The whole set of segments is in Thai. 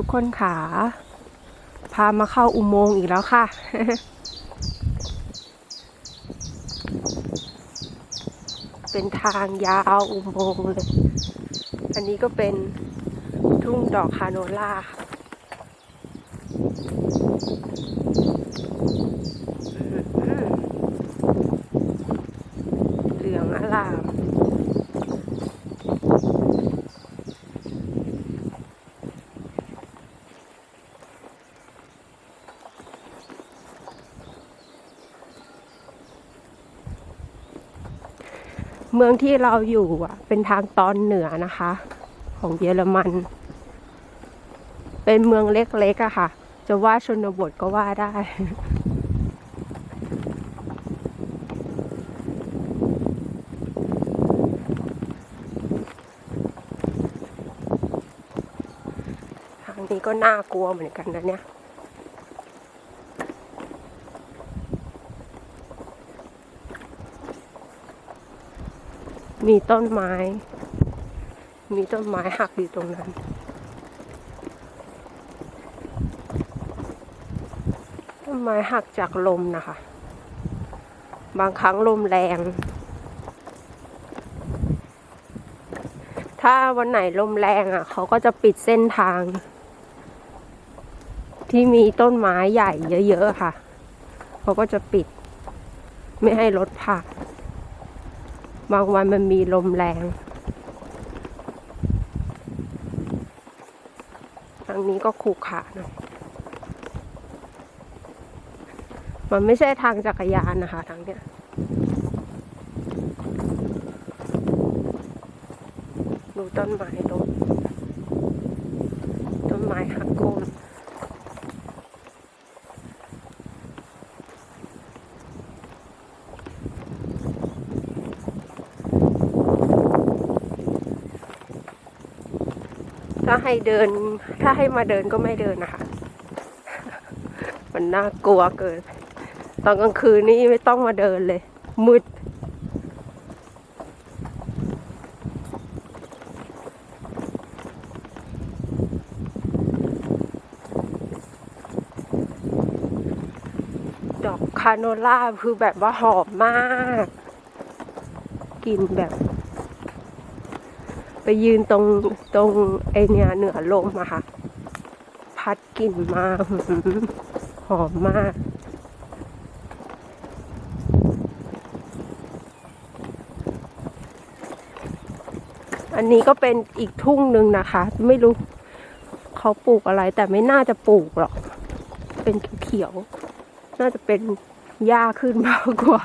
ทุกคนขาพามาเข้าอุโมงค์อีกแล้วค่ะ เป็นทางยาวอุโมงค์เลย อันนี้ก็เป็นทุ่งดอกคาโนล่าค่ะอืมเหลืองอลาม เมืองที่เราอยู่อะ เป็นทางตอนเหนือนะคะ ของเยอรมัน เป็นเมืองเล็กๆอะค่ะ จะว่าชนบทก็ว่าได้ทางนี้ก็น่ากลัวเหมือนกันนะเนี่ย มีต้นไม้ มีต้นไม้หักอยู่ตรงนั้น ต้นไม้หักจากลมนะคะ บางครั้งลมแรง ถ้าวันไหนลมแรงอะ เขาก็จะปิดเส้นทาง ที่มีต้นไม้ใหญ่เยอะๆค่ะ เขาก็จะปิด ไม่ให้รถผ่าน บางวันมันมีลมแรง ทางนี้ก็ขรุขระหน่อยมันไม่ใช่ทางจักรยานนะคะ ทางเนี้ยดูต้นไม้ตรงต้นไม้หักโค่น ถ้าให้เดิน ถ้าให้มาเดินก็ไม่เดินนะคะ มันน่ากลัวเกิน ตอนกลางคืนนี่ไม่ต้องมาเดินเลย มืดดอกคาโนล่าคือแบบว่าหอมมาก กินแบบ ไปยืนตรงตรงไอเนี่ยเหนือลมอะค่ะ พัดกลิ่นมาหอหอมมาก อันนี้ก็เป็นอีกทุ่งหนึ่งนะคะ ไม่รู้เขาปลูกอะไร แต่ไม่น่าจะปลูกหรอก เป็นเขียวๆน่าจะเป็นหญ้าขึ้นมากกว่า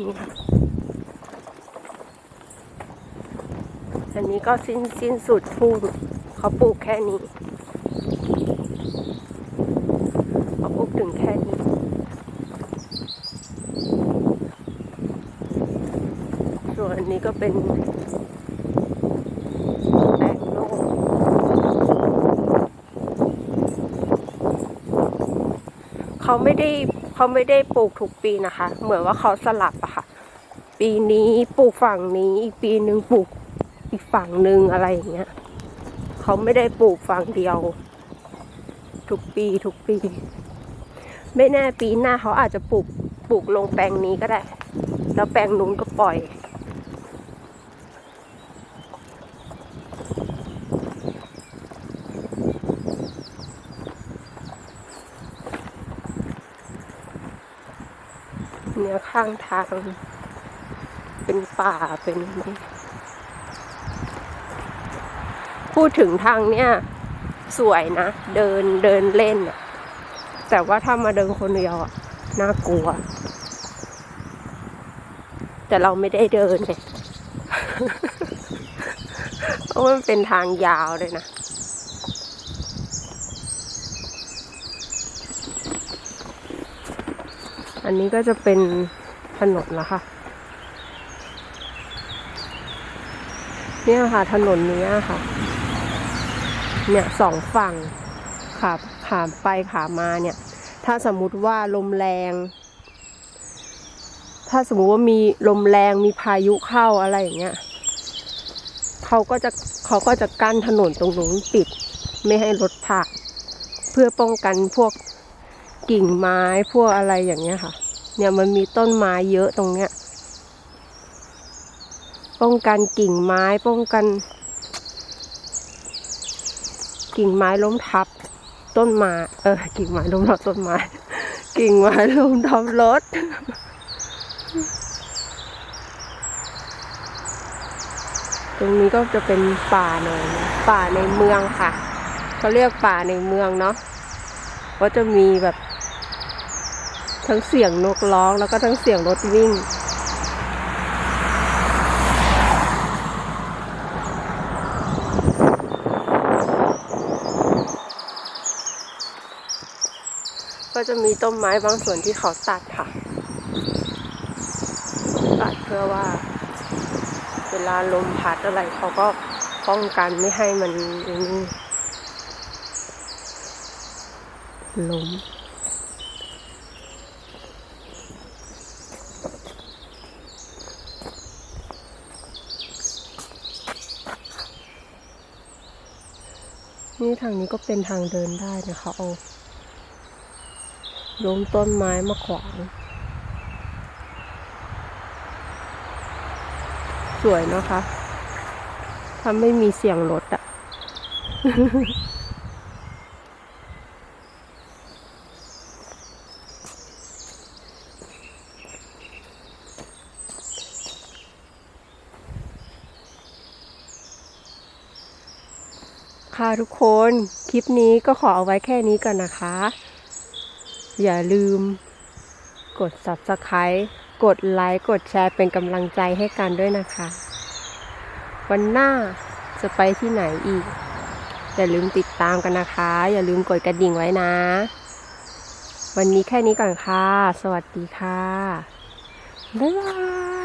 นี่ค่ะ อันนี้ก็สิ้นสิ้นสุดทุ่งเขาปลูกแค่นี้เขาปลูกถึงแค่นี้ส่วนอันนี้ก็เป็นแตงโมเขาไม่ได้ เขาไม่ได้ปลูกทุกปีนะคะ เหมือนว่าเขาสลับอะค่ะ ปีนี้ปลูกฝั่งนี้ อีกปีหนึ่งปลูกอีกฝั่งหนึ่งอะไรอย่างเงี้ยเขาไม่ได้ปลูกฝั่งเดียว ทุกปีทุกปี ไม่แน่ปีหน้าเขาอาจจะปลูกปลูกลงแปลงนี้ก็ได้ แล้วแปลงนู้นก็ปล่อย ข้างทาง เป็นป่าเป็นนี่พูดถึงทางเนี่ย สวยนะ เดินเดินเล่นอะแต่ว่าถ้ามาเดินคนเดียวอะน่ากลัว แต่เราไม่ได้เดินไงเพราะมันเป็นทางยาวเลยนะอันนี้ก็จะเป็น ถนนแล้วค่ะ เนี่ยค่ะ ถนนนี้ค่ะ เนี่ยสองฝั่งขาขาไปขามาเนี่ย ถ้าสมมุติว่าลมแรง ถ้าสมมุติว่ามีลมแรงมีพายุเข้าอะไรอย่างเงี้ยเขาก็จะเขาก็จะกั้นถนนตรงนู้นปิด ไม่ให้รถผ่านเพื่อป้องกันพวกกิ่งไม้พวกอะไรอย่างเงี้ยค่ะ เนี่ยมันมีต้นไม้เยอะตรงเนี้ย ป้องกันกิ่งไม้ป้องกัน กิ่งไม้ล้มทับ ต้นไม้เออ กิ่งไม้ล้มทับต้นไม้ กิ่งไม้ล้มทับรถตรงนี้ก็จะเป็นป่าหน่อยนะป่าในเมืองค่ะเขาเรียกป่าในเมืองเนาะก็จะมีแบบ ทั้งเสียงนกร้องแล้วก็ทั้งเสียงรถวิ่ง ก็จะมีต้นไม้บางส่วนที่เขาตัดค่ะ ตัดเพื่อว่า เวลาลมพัดอะไรเขาก็ป้องกันไม่ให้มันนี่ล้ม นี่ทางนี้ก็เป็นทางเดินได้นะคะเอาล้มต้นไม้มาขวาง สวยเนะคะถ้าไม่มีเสียงรถอะ ค่ะทุกคนคลิปนี้ก็ขอเอาไว้แค่นี้ก่อนนะคะ อย่าลืม กด subscribe กดไลค์กดแชร์เป็นกำลังใจให้กันด้วยนะคะ วันหน้าจะไปที่ไหนอีก อย่าลืมติดตามกันนะคะ อย่าลืมกดกระดิ่งไว้นะ วันนี้แค่นี้ก่อนค่ะ สวัสดีค่ะบ๊ายบาย